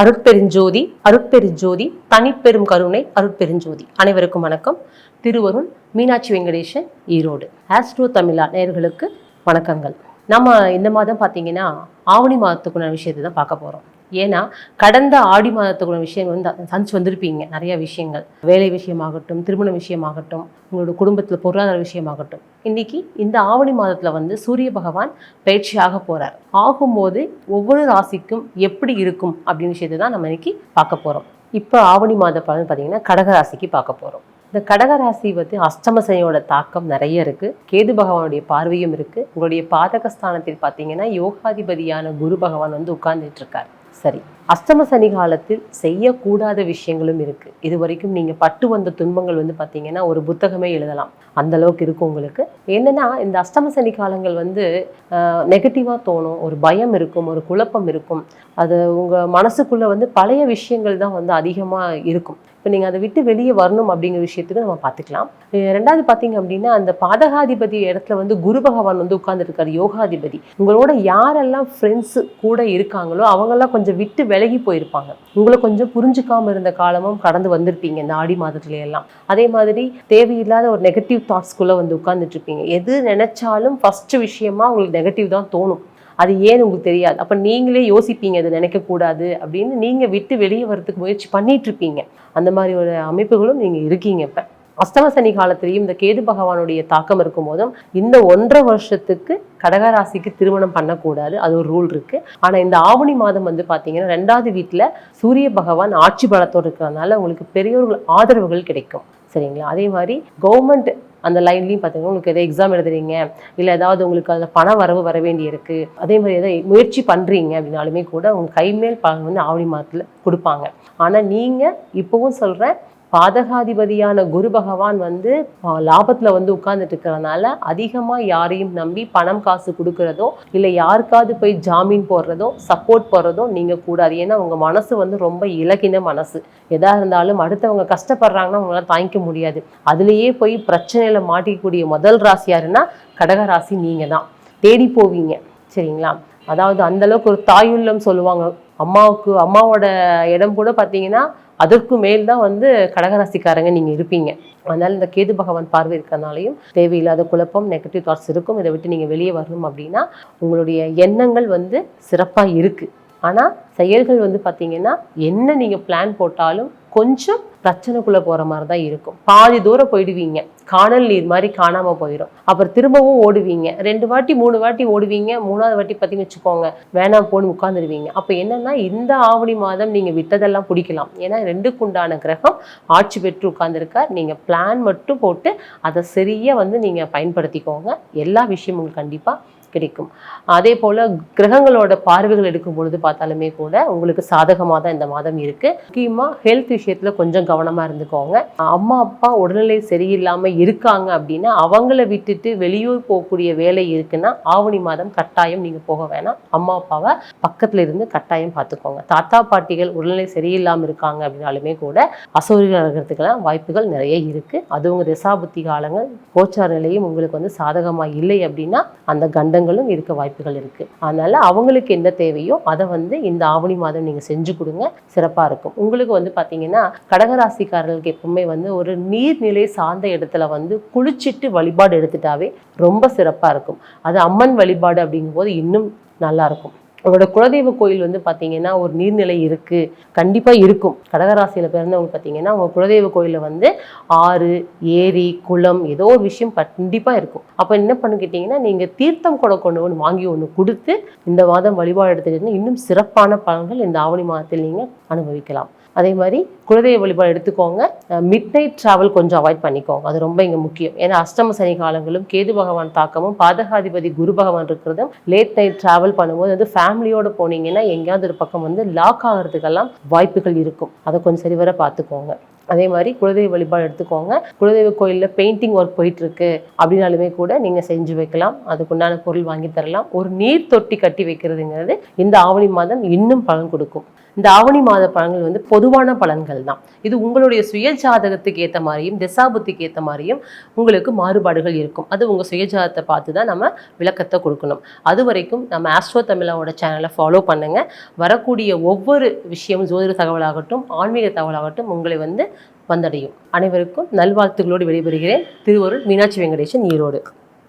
அருட்பெருஞ்சோதி அருட்பெருஞ்சோதி தனிப்பெரும் கருணை அருட்பெருஞ்சோதி. அனைவருக்கும் வணக்கம். திருவருள் மீனாட்சி வெங்கடேசன் ஈரோடு. ஆஸ்ட்ரோ தமிழா நேர்களுக்கு வணக்கங்கள். நம்ம இந்த மாதம் பார்த்தீங்கன்னா ஆவணி மாதத்துக்குள்ள விஷயத்தை தான் பார்க்க போகிறோம் ஏன்னா கடந்த ஆடி மாதத்துக்குள்ள விஷயங்கள் வந்து சந்திச்சு வந்திருப்பீங்க நிறைய விஷயங்கள். வேலை விஷயமாகட்டும் திருமண விஷயமாகட்டும் உங்களோட குடும்பத்தில் பொருளாதார விஷயமாகட்டும். இன்னைக்கு இந்த ஆவணி மாதத்தில் வந்து சூரிய பகவான் பயிற்சியாக போகிறார் ஆகும்போது ஒவ்வொரு ராசிக்கும் எப்படி இருக்கும் அப்படின்னு விஷயத்தை தான் நம்ம இன்னைக்கு பார்க்க போகிறோம் இப்போ ஆவணி மாத பலன் பார்த்தீங்கன்னா கடகராசிக்கு பார்க்க போகிறோம் இந்த கடக ராசி வந்து அஷ்டமசனியோட தாக்கம் நிறைய இருக்குது கேது பகவானுடைய பார்வையும் இருக்குது உங்களுடைய பாதக ஸ்தானத்தில் பார்த்தீங்கன்னா யோகாதிபதியான குரு பகவான் வந்து உட்கார்ந்துட்டு இருக்கார். சரி அஷ்டம சனி காலத்தில் செய்யக்கூடாத விஷயங்களும் இருக்குது இது வரைக்கும் நீங்கள் பட்டு வந்த துன்பங்கள் வந்து பார்த்தீங்கன்னா ஒரு புத்தகமே எழுதலாம். அந்த அளவுக்கு இருக்கும் உங்களுக்கு. என்னென்னா இந்த அஷ்டம சனி காலங்கள் வந்து நெகட்டிவாக தோணும். ஒரு பயம் இருக்கும் ஒரு குழப்பம் இருக்கும். அது உங்கள் மனசுக்குள்ளே வந்து பழைய விஷயங்கள் தான் வந்து அதிகமாக இருக்கும். இப்போ நீங்கள் அதை விட்டு வெளியே வரணும் அப்படிங்கிற விஷயத்துக்கு நம்ம பார்த்துக்கலாம் ரெண்டாவது பார்த்தீங்க அப்படின்னா அந்த பாதகாதிபதி இடத்துல வந்து குரு பகவான் வந்து உட்கார்ந்துருக்காரு யோகாதிபதி. உங்களோட யாரெல்லாம் ஃப்ரெண்ட்ஸு கூட இருக்காங்களோ அவங்கெல்லாம் கொஞ்சம் விட்டு விலகி போயிருப்பாங்க. உங்களை கொஞ்சம் புரிஞ்சுக்காம இருந்த காலமும் கடந்து வந்திருப்பீங்க இந்த ஆடி மாதத்துல எல்லாம் அதே மாதிரி தேவையில்லாத ஒரு நெகட்டிவ் தாட்ஸ்குள்ளே வந்து உட்கார்ந்துட்டு இருப்பீங்க எது நினைச்சாலும் ஃபர்ஸ்ட் விஷயமா உங்களுக்கு நெகட்டிவ் தான் தோணும். அது ஏன்னு உங்களுக்கு தெரியாது? அப்போ நீங்களே யோசிப்பீங்க அது நினைக்கக்கூடாது அப்படின்னு. நீங்கள் விட்டு வெளியே வரதுக்கு முயற்சி பண்ணிட்டு இருப்பீங்க அந்த மாதிரி ஒரு அமைப்புகளும் நீங்கள் இருக்கீங்க இப்போ. அஷ்டம சனி காலத்திலையும் இந்த கேது பகவானுடைய தாக்கம் இருக்கும் போதும் இந்த ஒன்றரை வருஷத்துக்கு கடகராசிக்கு திருமணம் பண்ணக்கூடாது. அது ஒரு ரூல் இருக்கு. ஆனா இந்த ஆவணி மாதம் வந்து பாத்தீங்கன்னா ரெண்டாவது வீட்டுல சூரிய பகவான் ஆட்சி பலத்தோடு இருக்கிறதுனால உங்களுக்கு பெரியோர்கள் ஆதரவுகள் கிடைக்கும். சரிங்களா? அதே மாதிரி கவர்மெண்ட் அந்த லைன்லையும் பார்த்தீங்கன்னா உங்களுக்கு எதாவது எக்ஸாம் எழுதுறீங்க இல்லை ஏதாவது உங்களுக்கு அதில் பண வரவு வர வேண்டி இருக்கு அதே மாதிரி எதாவது முயற்சி பண்ணுறீங்க அப்படின்னாலுமே கூட உங்கள் கைமேல் பலன் வந்து ஆவணி மாதத்தில் கொடுப்பாங்க. ஆனால் நீங்கள் இப்போவும் சொல்கிறேன் பாதகாதிபதியான குரு பகவான் வந்து லாபத்தில் வந்து உட்கார்ந்துட்டு இருக்கிறதுனால அதிகமாக யாரையும் நம்பி பணம் காசு கொடுக்கறதோ இல்லை யாருக்காவது போய் ஜாமீன் போடுறதோ சப்போர்ட் போடுறதோ நீங்கள் கூடாது. ஏன்னா உங்கள் மனசு வந்து ரொம்ப இலகின மனசு. எதா இருந்தாலும் அடுத்தவங்க கஷ்டப்படுறாங்கன்னா அவங்களால தாங்கிக்க முடியாது. அதுலேயே போய் பிரச்சனையில் மாட்டிக்கக்கூடிய முதல் ராசி யாருன்னா கடக ராசி நீங்கள் தான் தேடி போவீங்க. சரிங்களா? அதாவது அந்த அளவுக்கு ஒரு தாயுள்ளம் சொல்லுவாங்க. அம்மாவுக்கு அம்மாவோட இடம் கூட பார்த்தீங்கன்னா அதற்கு மேல் தான் வந்து கடகராசிக்காரங்க நீங்கள் இருப்பீங்க. அதனால் இந்த கேது பகவான் பார்வை இருக்கிறனாலையும் தேவையில்லாத குழப்பம் நெகட்டிவ் தாட்ஸ் இருக்கும். இதை விட்டு நீங்கள் வெளியே வரணும் அப்படின்னா உங்களுடைய எண்ணங்கள் வந்து சிறப்பாக இருக்குது ஆனால் செயல்கள் வந்து பார்த்தீங்கன்னா என்ன நீங்கள் பிளான் போட்டாலும் கொஞ்சம் பிரச்சனைக்குள்ளே போகிற மாதிரி தான் இருக்கும். பாதி தூரம் போயிடுவீங்க. காணல் நீர் மாதிரி காணாமல் போயிடும் அப்புறம் திரும்பவும் ஓடுவீங்க. ரெண்டு வாட்டி மூணு வாட்டி ஓடுவீங்க. மூணாவது வாட்டி பார்த்தீங்கன்னு வச்சுக்கோங்க வேணாம் போன்னு உட்காந்துருவீங்க அப்போ என்னென்னா இந்த ஆவணி மாதம் நீங்கள் விட்டதெல்லாம் பிடிக்கலாம். ஏன்னா ரெண்டுக்குண்டான கிரகம் ஆட்சி பெற்று உட்காந்துருக்கார் நீங்கள் பிளான் மட்டும் போட்டு அதை சரியாக வந்து நீங்கள் பயன்படுத்திக்கோங்க. எல்லா விஷயமும் கண்டிப்பாக கிடைக்கும். அதே போல் கிரகங்களோட பார்வைகள் எடுக்கும் பொழுது பார்த்தாலுமே கூட உங்களுக்கு சாதகமாக தான் இந்த மாதம் இருக்குது முக்கியமாக ஹெல்த் விஷயத்தில் கொஞ்சம் கவனமாக இருந்துக்கோங்க. அம்மா அப்பா உடல்நிலை சரியில்லாமல் இருக்காங்க அப்படின்னா அவங்கள விட்டுட்டு வெளியூர் போகக்கூடிய வேலை இருக்குன்னா ஆவணி மாதம் கட்டாயம் நீங்கள் போக வேணாம். அம்மா அப்பாவை பக்கத்தில் இருந்து கட்டாயம் பார்த்துக்கோங்க. தாத்தா பாட்டிகள் உடல்நிலை சரியில்லாமல் இருக்காங்க அப்படின்னாலுமே கூட அசௌகரியம் வாய்ப்புகள் நிறைய இருக்குது அது உங்கள் திசாபுத்தி காலங்கள் கோச்சார நிலையும் உங்களுக்கு வந்து சாதகமாக இல்லை அப்படின்னா அந்த கண்ட கண்டங்களும் இருக்க வாய்ப்புகள் இருக்கு. அதனால அவங்களுக்கு என்ன தேவையோ அதை வந்து இந்த ஆவணி மாதம் நீங்க செஞ்சு கொடுங்க. சிறப்பா இருக்கும். உங்களுக்கு வந்து பாத்தீங்கன்னா கடகராசிக்காரர்களுக்கு எப்பவுமே வந்து ஒரு நீர்நிலை சார்ந்த இடத்துல வந்து குளிச்சிட்டு வழிபாடு எடுத்துட்டாவே ரொம்ப சிறப்பா இருக்கும். அது அம்மன் வழிபாடு அப்படிங்கும்போது இன்னும் நல்லா அவரோட குலதெய்வ கோயில் வந்து பார்த்தீங்கன்னா ஒரு நீர்நிலை இருக்குது கண்டிப்பாக இருக்கும். கடகராசியில் பிறந்தவங்க பார்த்தீங்கன்னா அவங்க குலதெய்வ கோயிலில் வந்து ஆறு ஏரி குளம் ஏதோ ஒரு விஷயம் கண்டிப்பாக இருக்கும். அப்போ என்ன பண்ணு கேட்டிங்கன்னா தீர்த்தம் கூட கொண்டு ஒன்று வாங்கி ஒன்று கொடுத்து இந்த மாதம் வழிபாடு எடுத்துக்கிட்டீங்கன்னா இன்னும் சிறப்பான பலன்கள் இந்த ஆவணி மாதத்தில் நீங்கள் அனுபவிக்கலாம். அதே மாதிரி குலதெய்வ வழிபாடு எடுத்துக்கோங்க. மிட் நைட் ட்ராவல் கொஞ்சம் அவாய்ட் பண்ணிக்கோங்க. அது ரொம்ப இங்கே முக்கியம். ஏன்னா அஷ்டம சனி காலங்களும் கேது பகவான் தாக்கமும் பாதகாதிபதி குரு பகவான் இருக்கிறதும் லேட் நைட் ட்ராவல் பண்ணும்போது வந்து ஃபேமிலியோடு போனீங்கன்னா எங்கேயாவது ஒரு பக்கம் வந்து லாக் ஆகிறதுக்கெல்லாம் வாய்ப்புகள் இருக்கும். அதை கொஞ்சம் சரிவர பார்த்துக்கோங்க. அதே மாதிரி குலதெய்வ வழிபாடு எடுத்துக்கோங்க. குலதெய்வ கோயிலில் பெயிண்டிங் ஒர்க் போயிட்டுருக்கு அப்படின்னாலுமே கூட நீங்கள் செஞ்சு வைக்கலாம். அதுக்குண்டான பொருள் வாங்கி தரலாம். ஒரு நீர் தொட்டி கட்டி வைக்கிறதுங்கிறது இந்த ஆவணி மாதம் இன்னும் பலன் கொடுக்கும். இந்த ஆவணி மாத பலன்கள் வந்து பொதுவான பலன்கள் தான். இது உங்களுடைய சுய ஜாதகத்துக்கு ஏற்ற மாதிரியும் திசாபுத்திக்கு ஏற்ற மாதிரியும் உங்களுக்கு மாறுபாடுகள் இருக்கும். அது உங்கள் சுயஜாதத்தை பார்த்து தான் நம்ம விளக்கத்தை கொடுக்கணும். அது வரைக்கும் நம்ம ஆஸ்ட்ரோ தமிழாவோட சேனலை ஃபாலோ பண்ணுங்கள் வரக்கூடிய ஒவ்வொரு விஷயமும் ஜோதிட தகவலாகட்டும் ஆன்மீக தகவலாகட்டும் உங்களை வந்து வந்தடையும். அனைவருக்கும் நல்வாழ்த்துக்களோடு விடைபெறுகிறேன். திருவருள் மீனாட்சி வெங்கடேசன் ஈரோடு.